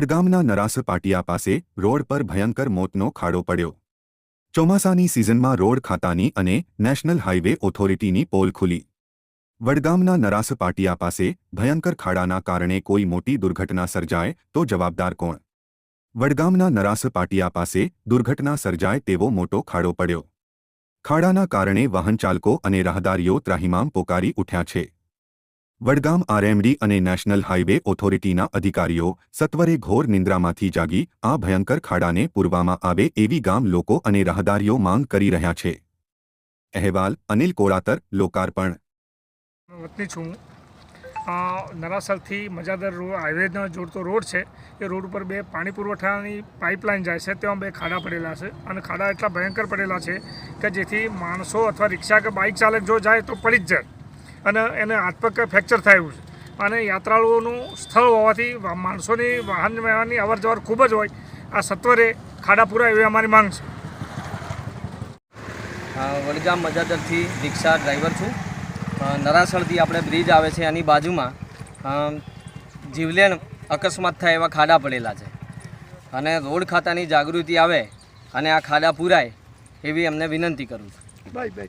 વડગામના નરાસ પાટિયા પાસે રોડ પર ભયંકર મોતનો ખાડો પડ્યો. ચોમાસાની સિઝનમાં રોડ ખાતાની અને નેશનલ હાઇવે ઓથોરિટીની પોલ ખુલી. વડગામના નરાસ પાટિયા પાસે ભયંકર ખાડાના કારણે કોઈ મોટી દુર્ઘટના સર્જાય તો જવાબદાર કોણ? વડગામના નરાસ પાટિયા પાસે દુર્ઘટના સર્જાય તેવો મોટો ખાડો પડ્યો. ખાડાના કારણે વાહનચાલકો અને રાહદારીઓ ત્રાહિમામ પોકારી ઉઠ્યા છે. વડગામ આરએમડી અને નેશનલ હાઇવે ઓથોરિટીના અધિકારીઓ સત્વરે ઘોર નિંદ્રામાંથી જાગી આ ભયંકર ખાડાને પૂરવામાં આવે એવી ગામ લોકો અને રાહદારીઓ માંગ કરી રહ્યા છે. અહેવાલ અનિલ કોળાતર, લોકાર્પણ. વતની છું નરાસરથી મજાદર રોડ, હાઈવેનો જોડતો રોડ છે. એ રોડ ઉપર બે પાણી પુરવઠાની પાઇપલાઇન જાય છે ત્યાં બે ખાડા પડેલા છે. અને ખાડા એટલા ભયંકર પડેલા છે કે જેથી માણસો અથવા રિક્ષા કે બાઇક ચાલક જો જાય તો પડી જ જાય. અને એને હાથપગ ફ્રેક્ચર થાય એવું છે. અને યાત્રાળુઓનું સ્થળ હોવાથી માણસોની વાહન વ્યવહારની અવર જવર ખૂબ જ હોય. આ સત્વરે ખાડા પૂરા એવી અમારી માંગ છે. વડગામ મજાદરથી રિક્ષા ડ્રાઈવર છું. અ, નરાસણથી આપણે બ્રિજ આવે છે એની બાજુમાં. જીવલેણ અકસ્માત થાય એવા ખાડા પડેલા છે. અને રોડ ખાતાની જાગૃતિ આવે અને આ ખાડા પૂરાય એવી અમને વિનંતી કરું છું.